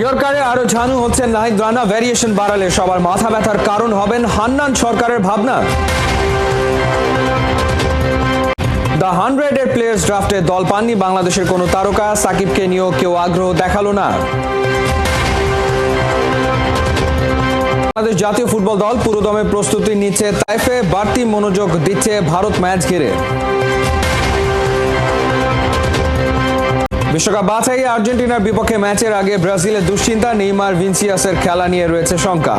ইয়র্কারে আরও ঝানু হচ্ছেন নাহিদ রানা ভ্যারিয়েশন বাড়ালে সবার মাথা ব্যথার কারণ হবেন হান্নান সরকারের ভাবনা। দ্য হান্ড্রেডের প্লেয়ার্স ড্রাফটে দল পাননি বাংলাদেশের কোনো তারকা, সাকিবকে নিয়েও কেউ আগ্রহ দেখাল না। বাংলাদেশ জাতীয় ফুটবল দল পুরোদমে প্রস্তুতি নিচ্ছে তাইফে, বাড়তি মনোযোগ দিচ্ছে ভারত ম্যাচ ঘিরে। বিশ্বকাপ বাছাই আর্জেন্টিনার বিপক্ষে ম্যাচের আগে ব্রাজিলের দুশ্চিন্তা, নেইমার ভিনসিয়াসের খেলা নিয়ে রয়েছে শঙ্কা।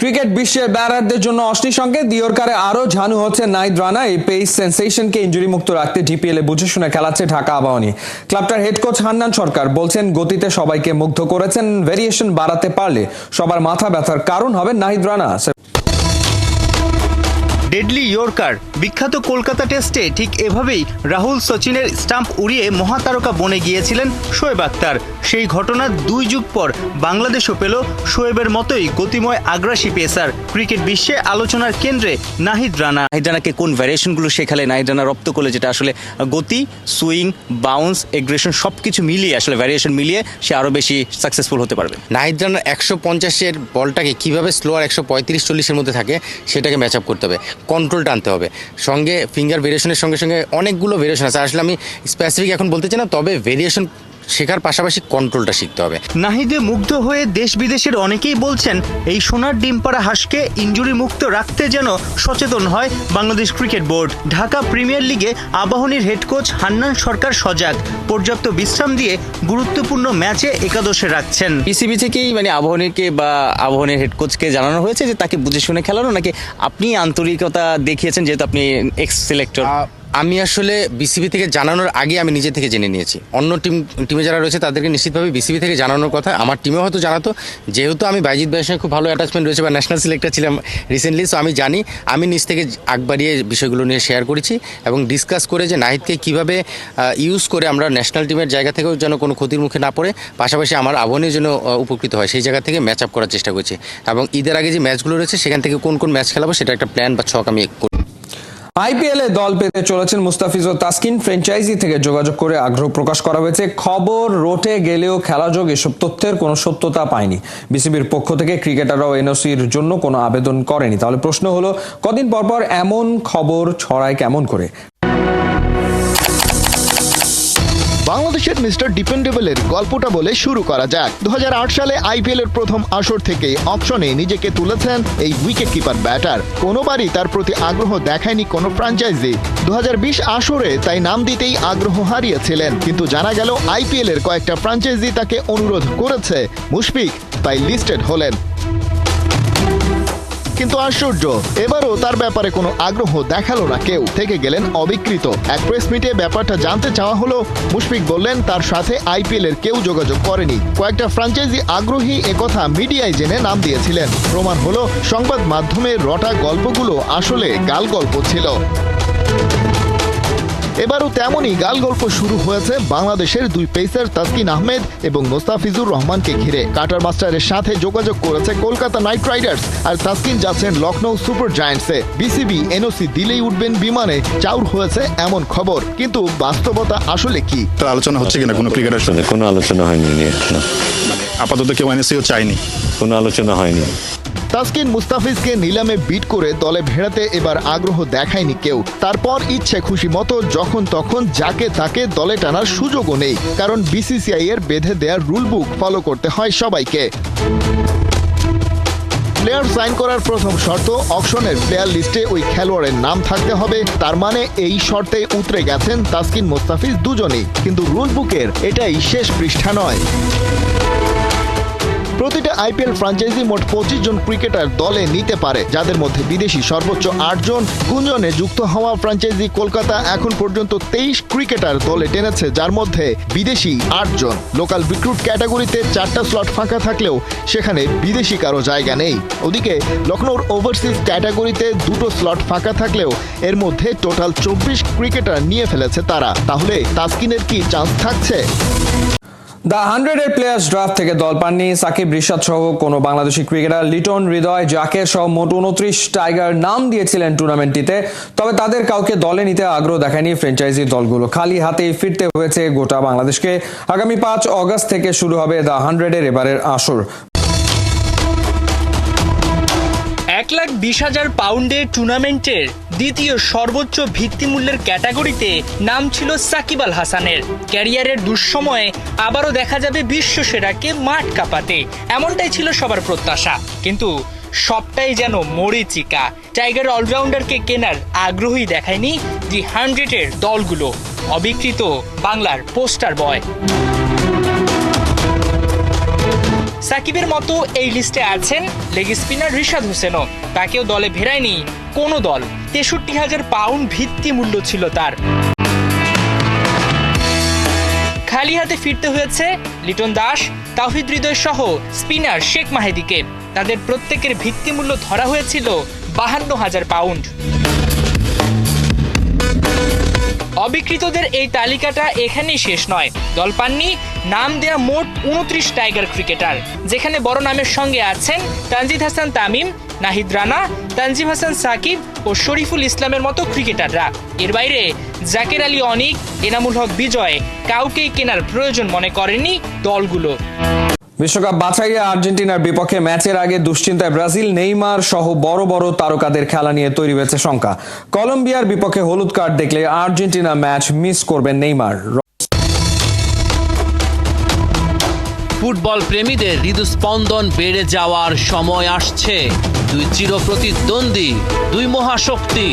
ক্রিকেট বিশ্বের ব্যাটারদের জন্য অশ্নি সংকেত। দিওরকারে আরও ঝানু হচ্ছে নাইদ রানা। এই পেস সেন্সেশনকে ইঞ্জুরি মুক্ত রাখতে ডিপিএল এ বুঝে শুনে খেলাচ্ছে ঢাকা আবাহনী। ক্লাবটার হেড কোচ হান্নান সরকার বলছেন, গতিতে সবাইকে মুগ্ধ করেছেন, ভেরিয়েশন বাড়াতে পারলে সবার মাথা ব্যথার কারণ হবে নাহিদ রানা। ডেডলি ইয়র্কার বিখ্যাত কলকাতা টেস্টে ঠিক এভাবেই রাহুল সচিনের স্টাম্প উড়িয়ে মহাতারকা বনে গিয়েছিলেন শোয়েব আক্তার। সেই ঘটনার দুই যুগ পর বাংলাদেশও পেল শোয়েবের মতোই গতিময় আগ্রাসী পেসার। ক্রিকেট বিশ্বে আলোচনার কেন্দ্রে নাহিদ রানা। নাহিদ রানাকে কোন ভ্যারিয়েশনগুলো শেখালে? নাহিদ রানা রপ্ত করলে যেটা আসলে গতি সুইং বাউন্স এগ্রেশন সব কিছু মিলিয়ে আসলে ভ্যারিয়েশন মিলিয়ে সে আরও বেশি সাকসেসফুল হতে পারবে। নাহিদ রানার একশো পঞ্চাশের বলটাকে কীভাবে স্লো আর একশো পঁয়ত্রিশ চল্লিশের মধ্যে থাকে সেটাকে ম্যাচ আপ করতে হবে। কন্ট্রোলটা আনতে হবে। সঙ্গে ফিঙ্গার ভেরিয়েশনের সঙ্গে সঙ্গে অনেকগুলো ভেরিয়েশন আছে। আসলে আমি স্পেসিফিক এখন বলতে চাই না, তবে ভেরিয়েশন শেখার পাশাপাশি কন্ট্রোলটা শিখতে হবে। নাহিদে মুগ্ধ হয়ে দেশ বিদেশের অনেকেই বলছেন এই সোনার ডিম পাড়া হাঁসকে ইঞ্জুরি মুক্ত রাখতে যেন সচেতন হয় Bangladesh cricket board. Dhaka premier লিগে আবাহনীর হেড কোচ হান্নান সরকার সজাগ। পর্যাপ্ত বিশ্রাম দিয়ে গুরুত্বপূর্ণ ম্যাচে একাদশে রাখছেন। পিসিবি থেকেই মানে আবাহনীকে বা আবহনীর হেড কোচকে জানানো হয়েছে যে তাকে বুঝে শুনে খেলানো নাকি আপনি আন্তরিকতা দেখিয়েছেন যেহেতু আপনি এক্স সিলেক্টর আমি আসলে বিসিবি থেকে জানানোর আগে আমি নিজে থেকে জেনে নিয়েছি। অন্য টিম, টিমে যারা রয়েছে তাদেরকে নিশ্চিতভাবে বিসিবি থেকে জানানোর কথা। আমার টিমেও হয়তো জানাতো। যেহেতু আমি বাইজিৎ ভাইয়ের সঙ্গে খুব ভালো অ্যাটাচমেন্ট রয়েছে বা ন্যাশনাল সিলেক্টর ছিলাম রিসেন্টলি সো আমি জানি। আমি নিজ থেকে আগ বাড়িয়ে বিষয়গুলো নিয়ে শেয়ার করেছি এবং ডিসকাস করে যে নাহিদকে কীভাবে ইউজ করে আমরা ন্যাশনাল টিমের জায়গা থেকেও যেন কোনো ক্ষতির মুখে না পড়ে। পাশাপাশি আমার আবহনীর জন্য উপকৃত হয়। সেই জায়গা থেকে ম্যাচ আপ করার চেষ্টা করছি। এবং ঈদের আগে যে ম্যাচগুলো রয়েছে, সেখান থেকে কোন কোন ম্যাচ খেলাবো সেটা একটা প্ল্যান বা ছক আমি আইপিএল দল পেতে চলেছেন মুস্তাফিজ ও তাসকিন। ফ্র্যাঞ্চাইজি থেকে যোগাযোগ করে আগ্রহ প্রকাশ করা হয়েছে। খবর রোটে গেলেও খেলাযোগ এসব তথ্যের কোনো সত্যতা পায়নি। বিসিবির পক্ষ থেকে ক্রিকেটাররাও এনওসির জন্য কোনো আবেদন করেনি। তাহলে প্রশ্ন হলো, কদিন পর পর এমন খবর ছড়ায় কেমন করে? বাংলাদেশের মিস্টার ডিপেন্ডেবলের গল্পটা বলে শুরু করা যাক। দু হাজার আট সালে আইপিএল এর প্রথম আসর থেকে অপশনে নিজেকে তুলেছেন এই উইকেট কিপার ব্যাটার। কোনোবারই তার প্রতি আগ্রহ দেখায়নি কোনো ফ্র্যাঞ্চাইজি দু হাজার বিশ আসরে তাই নাম দিতেই আগ্রহ হারিয়েছিলেন, কিন্তু জানা গেল আইপিএল এর কয়েকটা ফ্র্যাঞ্চাইজি তাকে অনুরোধ করেছে মুশফিক, তাই লিস্টেড হলেন। কিন্তু আশ্চর্য, এবারও তার ব্যাপারে কোনো আগ্রহ দেখাল না কেউ। থেকে গেলেন অবিকৃত। এক প্রেস মিটে ব্যাপারটা জানতে চাওয়া হলো, মুশফিক বললেন, তার সাথে আইপিএল এর কেউ যোগাযোগ করেনি। কয়েকটা ফ্রাঞ্চাইজি আগ্রহী একথা মিডিয়ায় জেনে নাম দিয়েছিলেন। প্রমাণ হলো, সংবাদ মাধ্যমে রটা গল্পগুলো আসলে গাল গল্প ছিল। এবারও তেমনই গাল গল্প শুরু হয়েছে বাংলাদেশের দুই পেসার তাসকিন আহমেদ এবং মোস্তাফিজুর রহমানকে ঘিরে। কাটার মাস্টারের সাথে যোগাযোগ করেছে কলকাতা নাইট রাইডার্স আর তাসকিন যাচ্ছেন লখনৌ সুপার জায়ান্টসে। বিসিবি এনওসি দিলেই উঠবেন বিমানে চাউর হয়েছে এমন খবর। কিন্তু বাস্তবতা আসলে কি? তার আলোচনা হচ্ছে কিনা? কোনো ক্রিকেটার সঙ্গে কোনো আলোচনা হয়নি নিয়ে আপাতত কেউ এনএসিও চায়নি। কোনো আলোচনা হয়নি। তাসকিন মুস্তাফিজকে নিলামে বিট করে দলে ভেড়াতে এবার আগ্রহ দেখায়নি কেউ। তারপর ইচ্ছে খুশি মতো যখন তখন যাকে তাকে দলে টানার সুযোগও নেই। কারণ বিসিসিআই এর বেঁধে দেওয়ার রুল বুক ফলো করতে হয় সবাইকে। প্লেয়ার সাইন করার প্রথম শর্ত অকশনের প্লেয়ার লিস্টে ওই খেলোয়াড়ের নাম থাকতে হবে। তার মানে এই শর্তে উতরে গেছেন তাসকিন মোস্তাফিজ দুজনেই। কিন্তু রুল বুকের এটাই শেষ পৃষ্ঠা নয়। প্রতিটা আইপিএল ফ্রাঞ্চাইজি মোট পঁচিশ জন ক্রিকেটার দলে নিতে পারে, যাদের মধ্যে বিদেশি সর্বোচ্চ আট জন গুঞ্জনে যুক্ত হওয়া ফ্রাঞ্চাইজি কলকাতা এখন পর্যন্ত তেইশ ক্রিকেটার দলে টেনেছে, যার মধ্যে বিদেশি আট জন। লোকাল রিক্রুট ক্যাটাগরিতে চারটা স্লট ফাঁকা থাকলেও সেখানে বিদেশি কারও জায়গা নেই। ওদিকে লখনৌর ওভারসিজ ক্যাটাগরিতে দুটো স্লট ফাঁকা থাকলেও এর মধ্যে টোটাল চব্বিশ ক্রিকেটার নিয়ে ফেলেছে তারা। তাহলে তাসকিনের কি চান্স থাকছে? দ্য হান্ড্রেডের প্লেয়ার্স ড্রাফট থেকে দল পাননি সাকিব, রিশাদ সহ কোনো বাংলাদেশি ক্রিকেটার। লিটন, হৃদয়, জাকের সহ মোট উনত্রিশ টাইগার নাম দিয়েছিলেন টুর্নামেন্টটিতে, তবে তাদের কাউকে দলে নিতে আগ্রহ দেখায়নি ফ্র্যাঞ্চাইজি দলগুলো। খালি হাতেই ফিরতে হয়েছে গোটা বাংলাদেশকে। আগামী পাঁচ অগস্ট থেকে শুরু হবে দ্য হান্ড্রেডের এবারের আসর। লাখ বিশ হাজার পাউন্ডের টুর্নামেন্টের দ্বিতীয় সর্বোচ্চ ভিত্তিমূল্যের ক্যাটাগরিতে নাম ছিল সাকিব আল হাসানের। ক্যারিয়ারের দুঃসময়ে আবারও দেখা যাবে বিশ্ব সেরাকে মাঠ কাঁপাতে। এমনটাই ছিল সবার প্রত্যাশা। কিন্তু সবটাই যেন মরিচিকা টাইগার অলরাউন্ডারকে কেনার আগ্রহী দেখায়নি দি হান্ড্রেডের দলগুলো। অবিকৃত বাংলার পোস্টার বয়। সাকিবের মতো এই লিস্টে আছেন লেগ স্পিনার রিশাদ হোসেনও। তাকেও দলে ভেরায়নি কোনো দল। তেষট্টি হাজার পাউন্ড ভিত্তি মূল্য ছিল তার। খালি হাতে ফিরতে হয়েছে লিটন দাস তাহিদ হৃদয় সহ স্পিনার শেখ মাহেদিকে। তাদের প্রত্যেকের ভিত্তিমূল্য ধরা হয়েছিল বাহান্ন হাজার পাউন্ড। অবিকৃতদের এই তালিকাটা এখানেই শেষ নয়। দল পাননি, নাম দেয়া মোট উনত্রিশ টাইগার ক্রিকেটার, যেখানে বড় নামের সঙ্গে আছেন তানজিদ হাসান তামিম, নাহিদ রানা, তানজিম হাসান সাকিব ও শরীফুল ইসলামের মতো ক্রিকেটাররা। এর বাইরে জাকের আলী অনিক, এনামুল হক বিজয় কাউকেই কেনার প্রয়োজন মনে করেনি দলগুলো। বিশ্বকাপ বাছাইয়ে আর্জেন্টিনার বিপক্ষে ম্যাচের আগে দুশ্চিন্তায় ব্রাজিল, নেইমার সহ বড় বড় তারকাদের খেলা নিয়ে তৈরি হয়েছে শঙ্কা। কলম্বিয়ার বিপক্ষে হলুদ কার্ড দেখলে আর্জেন্টিনা ম্যাচ মিস করবেন নেইমার। ফুটবল প্রেমীদের হৃদস্পন্দন বেড়ে যাওয়ার সময় আসছে। দুই চিরপ্রতিদ্বন্দ্বী, দুই মহাশক্তি।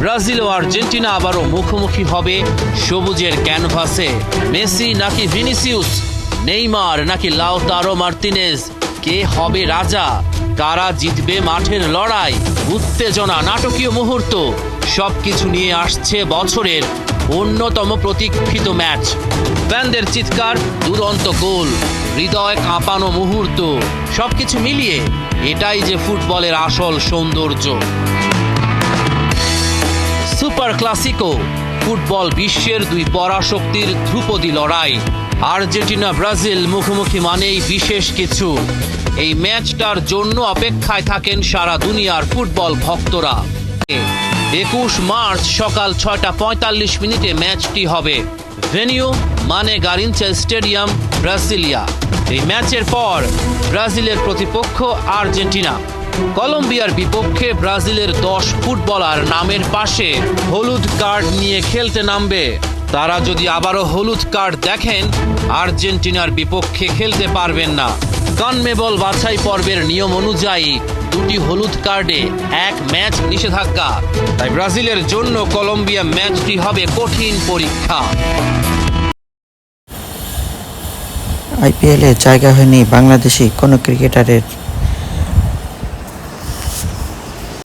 ব্রাজিল ও আর্জেন্টিনা আবারও মুখোমুখি হবে সবুজের ক্যানভাসে। মেসি নাকি ভিনিসিউস? নেইমার নাকি লাউতারো মার্তিনেজ? কে হবে রাজা? কারা জিতবে মাঠের লড়াই? উত্তেজনা, নাটকীয় মুহূর্ত। সবকিছু নিয়ে আসছে বছরের অন্যতম প্রতীক্ষিত ম্যাচ। ফ্যানদের চিৎকার, দুরন্ত গোল, হৃদয় কাঁপানো মুহূর্ত। সবকিছু মিলিয়ে এটাই যে ফুটবলের আসল সৌন্দর্য। সুপার ক্লাসিকো, ফুটবল বিশ্বের দুই পরাশক্তির ধ্রুপদী লড়াই। আর্জেন্টিনা, ব্রাজিল মুখোমুখি মানেই বিশেষ কিছু। এই ম্যাচটার জন্য অপেক্ষায় থাকেন সারা দুনিয়ার ফুটবল ভক্তরা। একুশ মার্চ সকাল ছয়টা পঁয়তাল্লিশ মিনিটে ম্যাচটি হবে। ভেনিউ মানে গারিনচা স্টেডিয়াম, ব্রাজিলিয়া। এই ম্যাচের পর ব্রাজিলের প্রতিপক্ষ আর্জেন্টিনা। কলম্বিয়ার বিপক্ষে ব্রাজিলের দশ ফুটবলার নামের পাশে হলুদ কার্ড নিয়ে খেলতে নামবে। তারা যদি আবারও হলুদ কার্ড দেখেন, আর্জেন্টিনার বিপক্ষে খেলতে পারবেন না। কনমেবল বাছাই পর্বের নিয়ম অনুযায়ী দুটি হলুদ কার্ডে এক ম্যাচ নিষেধাজ্ঞা। তাই ব্রাজিলের জন্য কলম্বিয়া ম্যাচটি হবে কঠিন পরীক্ষা। আইপিএলে জায়গা হয়নি বাংলাদেশি কোনো ক্রিকেটারের।